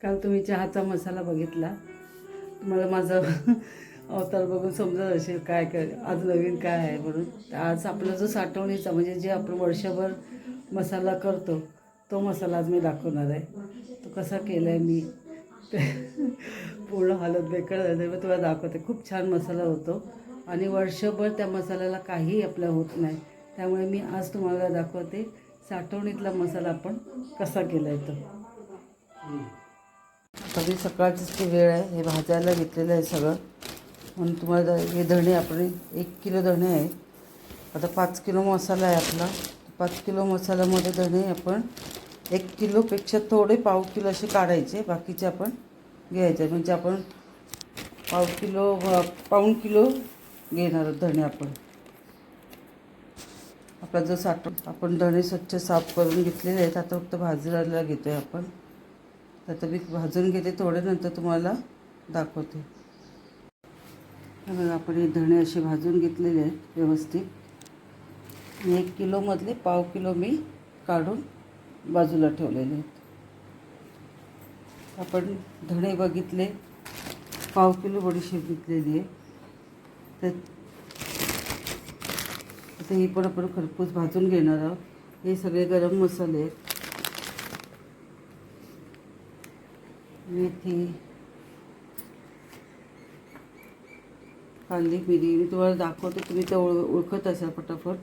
काल तुम्ही चहाचा मसाला बघितला. तुम्हाला माझा अवतार बघून समजत असेल काय काय आज नवीन काय आहे म्हणून. आज आपला जो साठवणीचा म्हणजे जे आपण वर्षभर मसाला करतो तो मसाला आज मी दाखवणार आहे. तो कसा केला आहे मी ते पूर्ण हालत बेकार झाली मी तुम्हाला दाखवते. खूप छान मसाला होतो आणि वर्षभर त्या मसाल्याला काहीही आपल्या होत नाही. त्यामुळे मी आज तुम्हाला दाखवते साठवणीतला मसाला आपण कसा केला आहे तो कधी सकाळचीच ती वेळ आहे. हे भाजायला घेतलेलं आहे सगळं. म्हणून तुम्हाला हे धणे आपण एक किलो धणे आहे. आता पाच किलो मसाला आहे आपला. पाच किलो मसाल्यामध्ये धणे आपण एक किलोपेक्षा थोडे पाव किलो असे काढायचे. बाकीचे आपण घ्यायचे. म्हणजे आपण पाव किलो पाऊण किलो घेणार आहोत धणे आपण. आपला जो साठव आपण धणे स्वच्छ साफ करून घेतलेले आहेत. आता फक्त भाजायला घेतो आहे आपण. आता मी भाजून घेते थोडे नंतर तुम्हाला दाखवते. बघा आपण हे धणे असे भाजून घेतलेले आहेत व्यवस्थित. आणि एक किलोमधले पाव किलो मी काढून बाजूला ठेवलेले आहेत. आपण धणे बघितले पाव किलो बडीशेप घेतलेली आहे. तर आता ही पण आपण खरपूस भाजून घेणार आहोत. हे सगळे गरम मसाले आहेत. मेथी. कांदी मिरी मी तुम्हाला दाखवतो तुम्ही ते ओळ ओळखत असाल पटापट.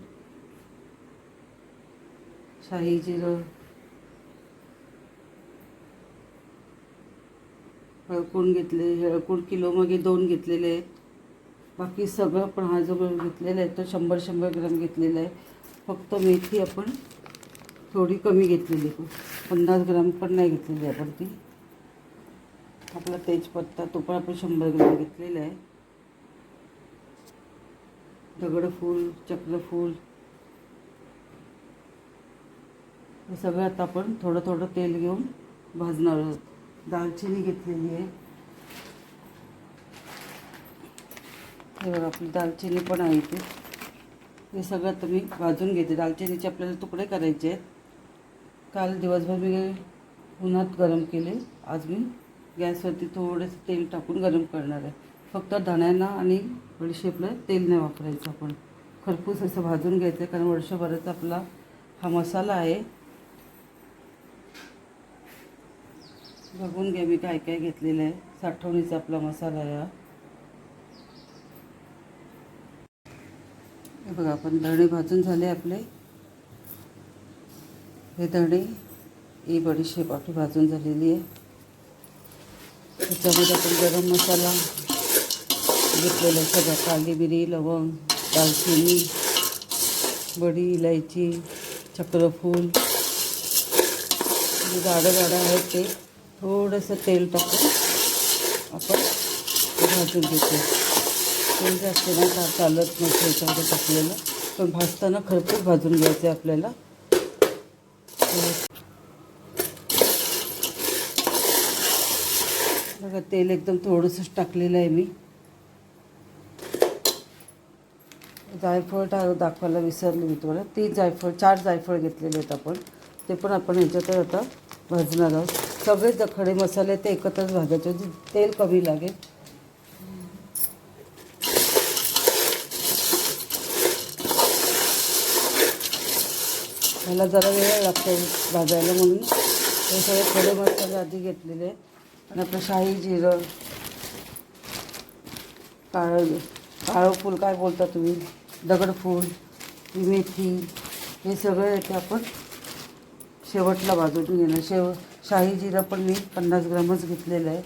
शाही जिरं. हळकूण घेतले हळकूण किलो मागे दोन घेतलेले आहेत. बाकी सगळं पण हा जो घेतलेला आहे तो शंभर शंभर ग्राम घेतलेला आहे. फक्त मेथी आपण थोडी कमी घेतलेली पन्नास ग्राम पण नाही घेतलेली आपण ती. आपला तेजपत्ता तो पण आपण शंभर ग्रॅम घेतलेला आहे. दगडफूल चक्रफूल हे सगळं आता आपण थोडं थोडं तेल घेऊन भाजणार आहोत. दालचिनी घेतलेली आहे. हे बघा आपली दालचिनी पण आहे इथे. हे सगळं आता मी भाजून घेते. दालचिनीचे आपल्याला तुकडे करायचे आहेत. काल दिवसभर मी उन्हात गरम केले. आज मी गॅसवरती थोडंसं तेल टाकून गरम करणार आहे. फक्त धण्यांना आणि बडीशेपला तेल नाही वापरायचं आपण. खरपूस असं भाजून घ्यायचं कारण वर्षभराचा आपला हा मसाला आहे. बघून घ्या मी काय काय घेतलेलं आहे. साठवणीचा आपला मसाला आहे हा. हे बघा आपण धणे भाजून झाले आपले. हे धणे ही बडीशेप आपली भाजून झालेली आहे. त्याच्यामध्ये आपण गरम मसाला घेतलेला सगळं काली मिरी लवंग दालचिनी बडी इलायची चक्रफूल. जे जाडं झाडं आहेत ते थोडंसं तेल टाकून आपण भाजून घेतो. तेल जास्त नाही का चालत नसतं याच्यामध्ये टाकलेलं. पण भाजताना खरपूस भाजून घ्यायचं आहे आपल्याला. बघा तेल एकदम थोडंसंच टाकलेलं आहे मी. जायफळ टा दाखवायला विसरले मी तुम्हाला. तीन जायफळ चार जायफळ घेतलेले आहेत आपण. ते पण आपण ह्याच्यातच आता भाजणार आहोत. सगळे खडे मसाले ते एकत्रच भाजायचे तेल कमी लागेल. मला जरा वेळ लागतो भाजायला म्हणून. हे सगळे खडे मसाले आधी घेतलेले आणि आपलं शाही जिरं. काळं काळं फूल काय बोलता तुम्ही? दगडफूल ही मेथी हे सगळं येते आपण शेवटला भाजून घेणं शेव शाही जिरं पण मी पन्नास ग्रामच घेतलेलं आहे.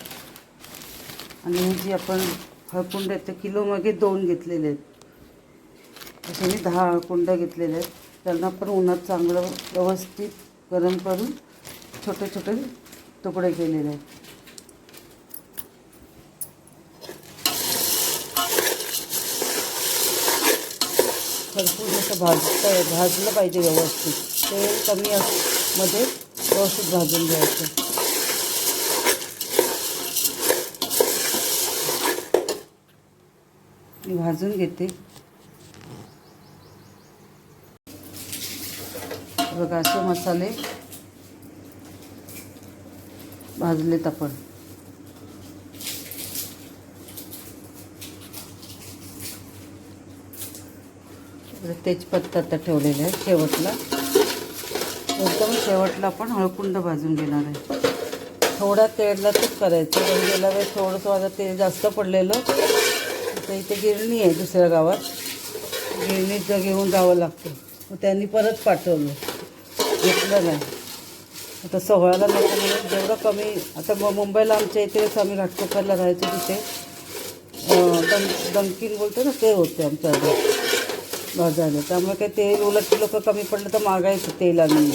आणि हे जी आपण हळकुंड आहेत ते किलोमागे दोन घेतलेले आहेत. असे मी दहा हळकुंड घेतलेले आहेत. त्यांना पण उन्हात चांगलं व्यवस्थित गरम करून छोटे छोटे तुकडे केलेले आहेत. भरपूर असं भाजतं भाजलं पाहिजे व्यवस्थित. तेल कमी असमध्ये व्यवस्थित भाजून घ्यायचं. मी भाजून घेते. बघा असे मसाले भाजलेत आपण. तेजपत्ता आता ठेवलेला आहे शेवटला. एकदम शेवटला आपण हळकुंड भाजून घेणार आहे. थोडा तेलातच करायचं पण गेल्या वेळेस थोडंसं माझं तेल जास्त पडलेलं. तर इथे गिरणी आहे दुसऱ्या गावात. गिरणीत घेऊन जावं लागतं. मग त्यांनी परत पाठवलं. घेतलं नाही. आता सोहळ्याला नको म्हणून जेवढं कमी आता मग मुंबईला आमच्या इथेच आम्ही घाटकोपरला राहायचो तिथे अं, डं बोलतो ना ते होते आमच्या भाजायला. त्यामुळे काही तेल उलट लोक कमी पडलं तर मागायचं तेल आणून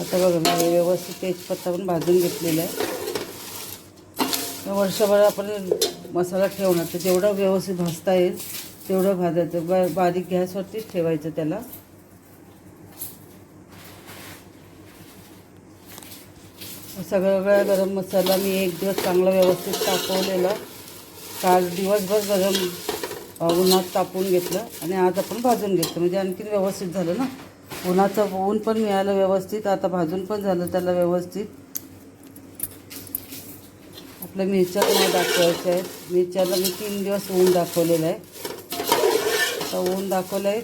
आता बघा मी व्यवस्थित तेजपत्ता पण भाजून घेतलेला आहे. वर्षभर आपण मसाला ठेवणार. तर जेवढं व्यवस्थित भाजता येईल तेवढं भाजायचं. बा बारीक गॅसवरतीच ठेवायचं त्याला. सगळा गरम मसाला मी एक दिवस चांगला व्यवस्थित तापवलेला. काल दिवसभर गरम उन्हात तापवून घेतलं आणि आज आपण भाजून घेतलं. म्हणजे आणखीन व्यवस्थित झालं ना? उन्हाचं ऊन पण मिळालं व्यवस्थित. आता भाजून पण झालं त्याला व्यवस्थित. आपल्या मिरच्या पण दाखवायच्या आहेत मिरच्याला मी तीन दिवस ऊन दाखवलेलं आहे. आता ऊन दाखवलं आहे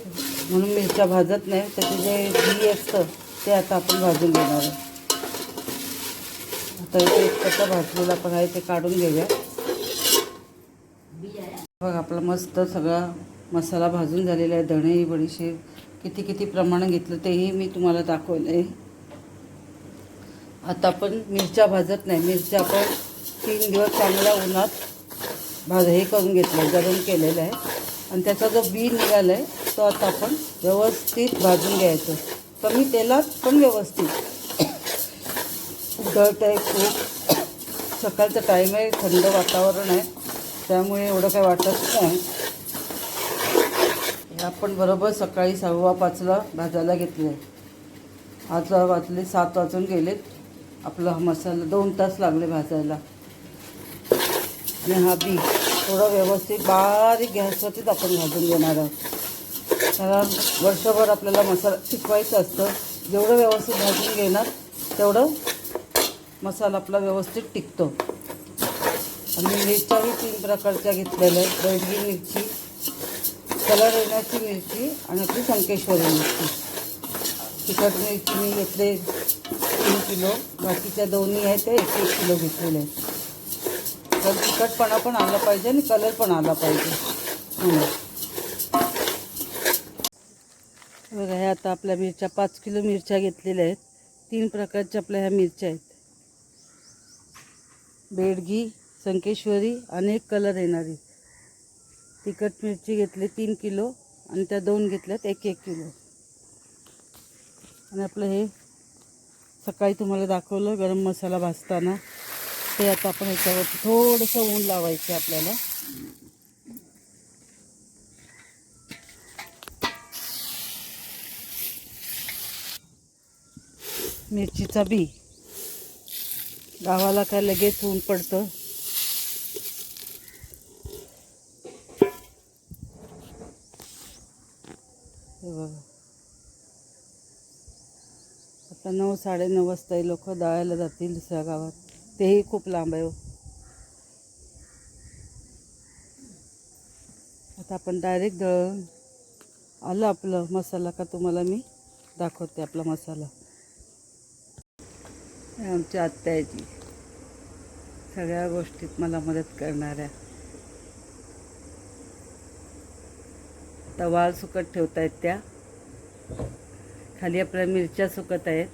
म्हणून मिरच्या भाजत नाही. त्याचे जे बी असतं ते आता आपण भाजून घेणार आहे आता इथे एक कच्चा भाजलेला आपण आहे ते काढून घेऊया. बघ आपला मस्त सगळा मसाला भाजून झालेला आहे धणे बडीशेप. किती किती प्रमाण घेतलं तेही मी तुम्हाला दाखवलं आहे आता आपण मिरच्या भाजत नाही. मिरच्या आपण तीन दिवस चांगल्या उन्हात भाज हे करून घेतलं आहे गरम केलेलं आहे. आणि त्याचा जो बी निघाला आहे तो आता आपण व्यवस्थित भाजून घ्यायचं. कमी तेलात पण व्यवस्थित. उकळत आहे खूप. सकाळचा टाईम आहे थंड वातावरण आहे. त्यामुळे एवढं काही वाटत नाही. आपण बरोबर सकाळी सव्वा पाचला भाजायला घेतले आज वाजले सात वाजून गेलेत. आपला हा मसाला दोन तास लागले भाजायला. आणि हा बी थोडं व्यवस्थित बारीक गॅसवरतीच आपण भाजून घेणार आहोत. कारण वर्षभर आपल्याला मसाला टिकवायचं असतं. जेवढं व्यवस्थित भाजून घेणार तेवढं मसाला आपला व्यवस्थित टिकतो. आणि मिरच्याही तीन प्रकारच्या घेतलेल्या आहेत. बेडगी मिरची कलर येण्याची मिरची आणि आपली संकेश्वरी मिरची. तिखट मिरची मी घेतले तीन किलो. बाकीच्या दोन्ही आहेत ते एक एक किलो घेतलेले आहेत. तर तिखटपणा पण आला पाहिजे आणि कलर पण आला पाहिजे. बघा ह्या आता आपल्या मिरच्या पाच किलो मिरच्या घेतलेल्या आहेत. तीन प्रकारच्या आपल्या ह्या मिरच्या आहेत. बेडगी संकेश्वरी अनेक कलर येणारी. तिखट मिरची घेतली तीन किलो आणि त्या दोन घेतल्यात एक एक किलो. आणि आपलं हे सकाळी तुम्हाला दाखवलं गरम मसाला भाजताना. ते आता आपण ह्याच्यावरती थोडंसं ऊन लावायचं आहे आपल्याला. मिरचीचा बी. गावाला काय लगेच ऊन पडतं हे बघा आता नऊ साडेनऊ वाजता लोक दळायला जातील दुसऱ्या गावात. तेही खूप लांब आहे हो. आता आपण डायरेक्ट दळून आलं आपलं मसाला का तुम्हाला मी दाखवते आपला मसाला. आमच्या आत्याची सगळ्या गोष्टीत मला मदत करणाऱ्या. आता वाळ सुकत ठेवत आहेत त्या. खाली आपल्या मिरच्या सुकत आहेत.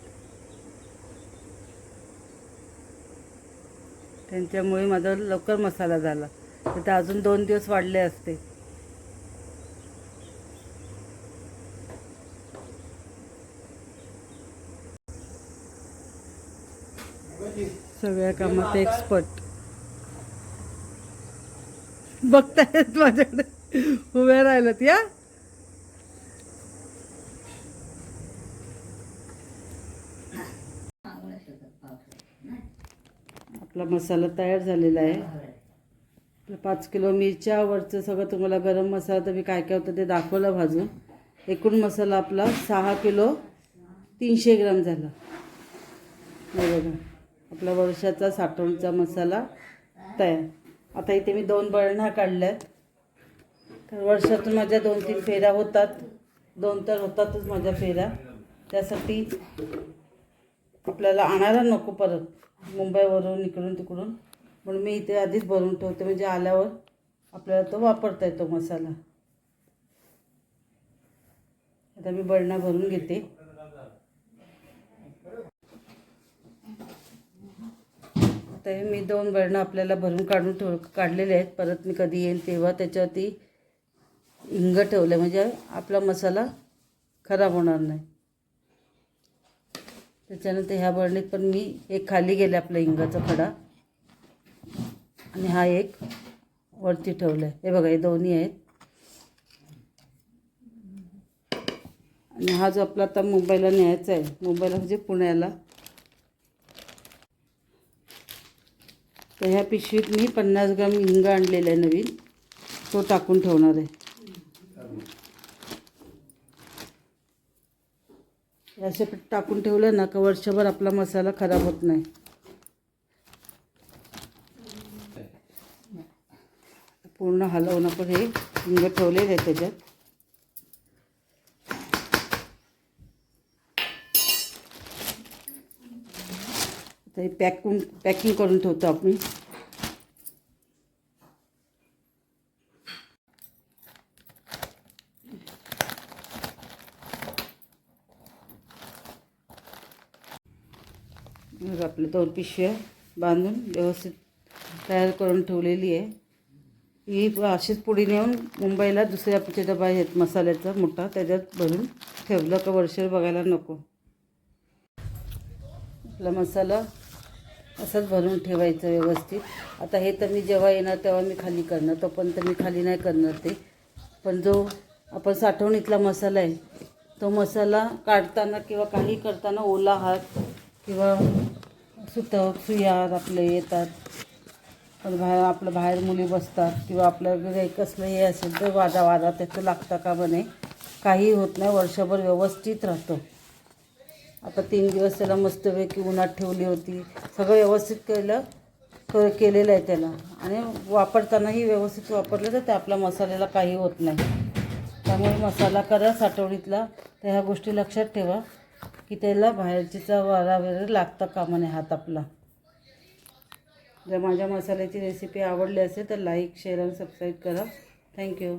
त्यांच्यामुळे माझा लवकर मसाला झाला. तर अजून दोन दिवस वाढले असते. सगळ्या कामात एक्सपर्ट बघतायत माझ्याकडे. उभ्या राहिलं या? आपला मसाला तयार झालेला आहे. पाच किलो मिरच्या वरचं सगळं तुम्हाला गरम मसाला तर मी काय काय होतं ते दाखवलं भाजून. एकूण मसाला आपला सहा किलो तीनशे ग्राम झाला. बरोबर बघा आपला वर्षाचा साठवणचा मसाला तयार. आता इथे मी दोन बळण्या काढल्या आहेत तर वर्षातून माझ्या दोन तीन फेऱ्या होतात. दोन तर होतातच माझ्या फेऱ्या. त्यासाठी आपल्याला आणायला नको परत. मुंबईवरून इकडून तिकडून. म्हणून मी इथे आधीच भरून ठेवते म्हणजे आल्यावर आपल्याला तो वापरता येतो मसाला. आता मी बळण्या भरून घेते. आता हे मी दोन बळणं आपल्याला भरून काढून ठेव काढलेले आहेत. परत मी कधी येईल तेव्हा त्याच्यावरती हिंग ठेवलं म्हणजे आपला मसाला खराब होणार नाही. त्याच्यानंतर ह्या बरणीत पण मी एक खाली गेले आपला इंगाचा खडा. आणि हा एक वरती ठेवला आहे हे बघा हे दोन्ही आहेत. आणि हा जो आपला आता मुंबईला न्यायचा आहे मुंबईला म्हणजे पुण्याला. तर ह्या पिशवीत मी पन्नास ग्राम हिंग आणलेला आहे नवीन. तो टाकून ठेवणार आहे. हे असे टाकून ठेवलं ना का वर्षभर आपला मसाला खराब होत नाही. पूर्ण हलवून आपण हे हिंग ठेवलेलं आहे त्याच्यात. ते पॅकून पॅकिंग करून ठेवतो आपण. मग आपल्या दोन पिशव्या बांधून व्यवस्थित तयार करून ठेवलेली आहे. ही अशीच पुडी नेऊन मुंबईला दुसऱ्या आपले डबा आहेत मसाल्याचा मोठा त्याच्यात भरून ठेवलं का वर्षभर बघायला नको. आपला मसाला असंच भरून ठेवायचं व्यवस्थित. आता हे तर मी जेव्हा येणार तेव्हा मी खाली करणार तोपर्यंत मी खाली नाही करणार ते. पण जो आपण साठवणीतला मसाला आहे तो मसाला काढताना किंवा काही करताना ओला हात किंवा सुतक सुयार आपले येतात. पण बाहेर आपलं बाहेर मुली बसतात किंवा आपल्या घरी कसलं हे असेल तर वादा वादा त्याचं लागता का बने काही होत नाही. वर्षभर व्यवस्थित राहतो. आता तीन दिवस त्याला मस्तपैकी उन्हात ठेवली होती. सगळं व्यवस्थित केलं क- केलेलं आहे त्याला. आणि वापरतानाही व्यवस्थित वापरलं तर ते आपल्या मसाल्याला काही होत नाही. त्यामुळे मसाला करा साठवणीतला. तर ह्या गोष्टी लक्षात ठेवा. की त्याला बाहेरची चव वगैरे लागता कामा नये हात आपला. जर माझ्या मसाल्याची रेसिपी आवडली असेल तर लाईक शेअर आणि सबस्क्राईब करा. Thank you